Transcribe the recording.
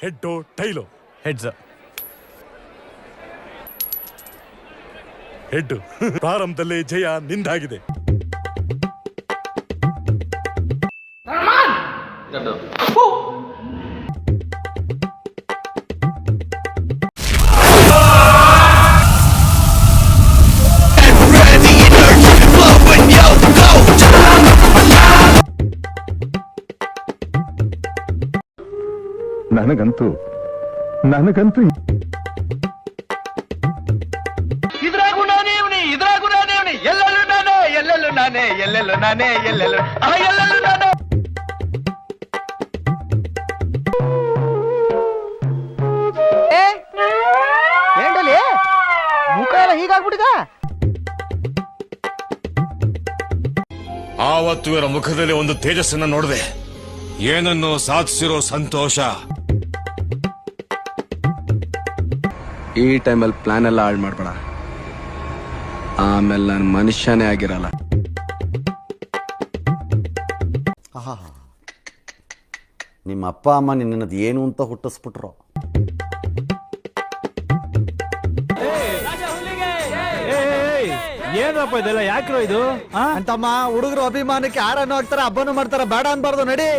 ಹೆಡ್ಡೋ tile. Heads. Head ಪ್ರಾರಂಭದಲ್ಲಿ ಜಯ ನಿಂದಾಗಿದೆ. ನನಗಂತೂ ನನಗಂತೂ ಇದ್ರಾಗೂ ನಾನೇ ಇದ್ರಾಗೂ ನಾನೇ ಇವನಿ. ಎಲ್ಲೆಲ್ಲೂ ನಾನೇ ಎಲ್ಲೆಲ್ಲೂ ನಾನೇ ಎಲ್ಲೆಲ್ಲೂ ನಾನೇ ಎಲ್ಲೆಲ್ಲೂ ಆ ಎಲ್ಲೆಲ್ಲೂ ನಾನೇ. ಏಂಡಲಿ ಮುಖ ಎಲ್ಲ ಹೀಗಾಗ್ಬಿಟ್ಟಿದ? ಆವತ್ತು ಇವರ ಮುಖದಲ್ಲಿ ಒಂದು ತೇಜಸ್ಸನ್ನ ನೋಡಿದೆ. ಏನನ್ನು ಸಾಧಿಸಿರೋ ಸಂತೋಷ? ಈ ಟೈಮಲ್ಲಿ ಪ್ಲಾನ್ ಎಲ್ಲ ಹಾಳು ಮಾಡ್ಬೇಡ. ಆಮೇಲೆ ನಾನು ಮನುಷ್ಯನೇ ಆಗಿರಲ್ಲ. ನಿಮ್ಮ ಅಪ್ಪ ಅಮ್ಮ ನಿನ್ನದು ಏನು ಅಂತ ಹುಟ್ಟಿಸ್ಬಿಟ್ರು. ಏನಪ್ಪ ಇದೆಲ್ಲ? ಯಾಕ್ರೋ ಇದು? ಅಂತಮ್ಮ ಹುಡುಗರು ಅಭಿಮಾನಕ್ಕೆ ಹಾಡನ್ನು ಹಾಕ್ತಾರ ಹಬ್ಬನೂ ಮಾಡ್ತಾರ ಬೇಡ ಅನ್ಬಾರ್ದು ನಡಿ.